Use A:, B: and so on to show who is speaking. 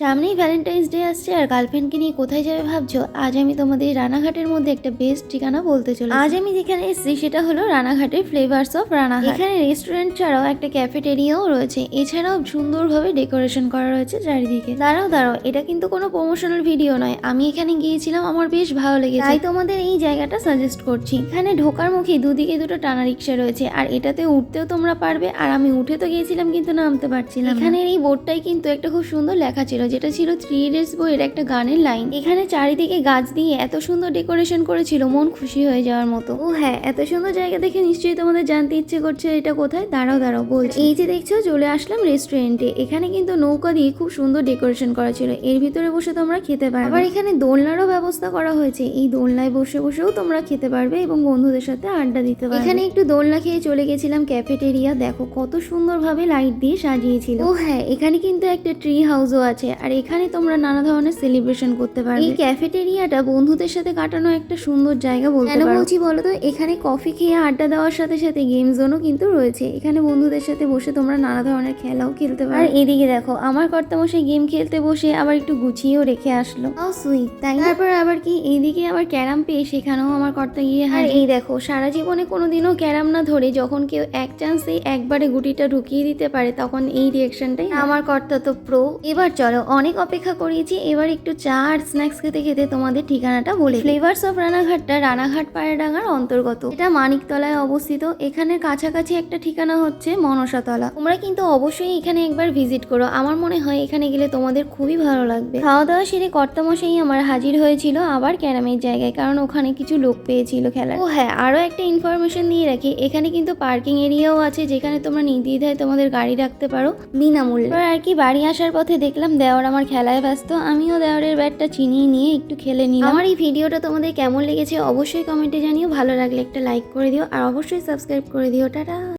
A: সামনেই Valentine's day আসছে আর গার্লফ্রেন্ডকে নিয়ে কোথায় যাবে ভাবছ? আজ আমি তোমাদের রানাঘাটের মধ্যে একটা বেস্ট ঠিকানা বলতে চলি আজ আমি যেখানে এসেছি সেটা হলো রানাঘাটের ফ্লেভার্স অফ রানাঘাট। এখানে রেস্টুরেন্ট ছাড়াও একটা ক্যাফেটেরিয়াও রয়েছে। এছাড়াও সুন্দরভাবে ডেকোরেশন করা রয়েছে চারিদিকে। দাঁড়াও দাঁড়াও এটা কিন্তু কোনো প্রমোশনাল ভিডিও নয়। আমি এখানে গিয়েছিলাম আমার বেশ ভালো লেগেছে। তাই তোমাদের এই জায়গাটা সাজেস্ট করছি। এখানে ঢোকার মুখে দুদিকে দুটো টানা রিক্সা রয়েছে। আর এটাতে উঠতেও তোমরা পারবে। আর আমি উঠে তো গিয়েছিলাম কিন্তু নামতে পারছিলাম। এখানের এই বোর্ডটাই কিন্তু একটা খুব সুন্দর লেখা ছিল যেটা ছিল থ্রি ইডিয়টস বইয়ের একটা গানের লাইন এখানে চারিদিকে গাছ দিয়ে এত সুন্দর ডেকোরেশন করেছিল মন খুশি হয়ে যাওয়ার মতো। ও হ্যাঁ এত সুন্দর জায়গা দেখে নিশ্চয়ই তোমাদের জানতে ইচ্ছে করছে এটা কোথায়? দাঁড়াও দাঁড়াও বলছি। এই যে দেখছ চলে আসলাম রেস্টুরেন্টে এখানে কিন্তু নৌকা দিয়ে খুব সুন্দর ডেকোরেশন করা ছিল। এর ভিতরে বসে তোমরা খেতে পারবে। আবার এখানে দোলনারও ব্যবস্থা করা হয়েছে। এই দোলনায় বসে বসেও তোমরা খেতে পারবে এবং বন্ধুদের সাথে আড্ডা দিতে পারবে। এখানে একটু দোলনা খেয়ে চলে গেছিলাম ক্যাফেটেরিয়া দেখো কত সুন্দরভাবে লাইট দিয়ে সাজিয়েছিল। ও হ্যাঁ এখানে কিন্তু একটা ট্রি হাউসও আছে। আর এখানে তোমরা নানা ধরনের সেলিব্রেশন করতে পারবে। এই ক্যাফেটেরিয়াটা বন্ধুদের সাথে কাটানো একটা সুন্দর জায়গা বলতে পারো। কেন বলছি বলো তো? এখানে কফি খেয়ে আড্ডা দেওয়ার সাথে সাথে গেম জোনও কিন্তু রয়েছে। এখানে বন্ধুদের সাথে বসে তোমরা নানা ধরনের খেলাও খেলতে পারো। আর এদিকে দেখো আমার কর্তামশাই গেম খেলতে বসে আবার একটু গুছিয়েও রেখে আসলো। ও সুইট তাই তারপর আবার কি? এইদিকে আবার ক্যারাম পেয়ে সেখানেও আমার কর্তা গিয়ে আর এই দেখো সারা জীবনে কোনোদিনও ক্যারাম না ধরে যখন কেউ এক চান্সে একবারে গুটিটা ঢুকিয়ে দিতে পারে তখন এই রিয়েকশনটাই আমার কর্তা তো প্রো এবার চলো অনেক অপেক্ষা করিয়েছি, এবার একটু চা আর স্ন্যাক্স খেতে খেতে তোমাদের ঠিকানাটা বলে ফ্লেভার্স অফ রানাঘাটটা রানাঘাট পায়রাডাঙ্গার অন্তর্গত। এটা মানিকতলায় অবস্থিত। এখানের কাছাকাছি একটা ঠিকানা হচ্ছে মনসাতলা। তোমরা কিন্তু অবশ্যই এখানে একবার ভিজিট করো। আমার মনে হয় এখানে গেলে তোমাদের খুবই ভালো লাগবে। খাওয়া দাওয়া সেরে কর্তামশাই আমার হাজির হয়েছিল আবার ক্যারামের জায়গায়, কারণ ওখানে কিছু লোক পেয়েছিল খেলার। ও হ্যাঁ আরও একটা ইনফরমেশন দিয়ে রাখি। এখানে কিন্তু পার্কিং এরিয়াও আছে, যেখানে তোমরা নির্দ্বিধায় তোমাদের গাড়ি রাখতে পারো বিনামূল্যে। আর কি বাড়ি আসার পথে দেখলাম দেওয়ার আমার খেলায় ব্যস্ত, আমিও দেওয়ারের ব্যাটটা চিনিয়ে নিয়ে একটু খেলে নিই আমার এই ভিডিওটা তোমাদের কেমন লেগেছে অবশ্যই কমেন্টে জানিও, ভালো লাগলে একটা লাইক করে দিও, আর অবশ্যই সাবস্ক্রাইব করে দিও, টাটা।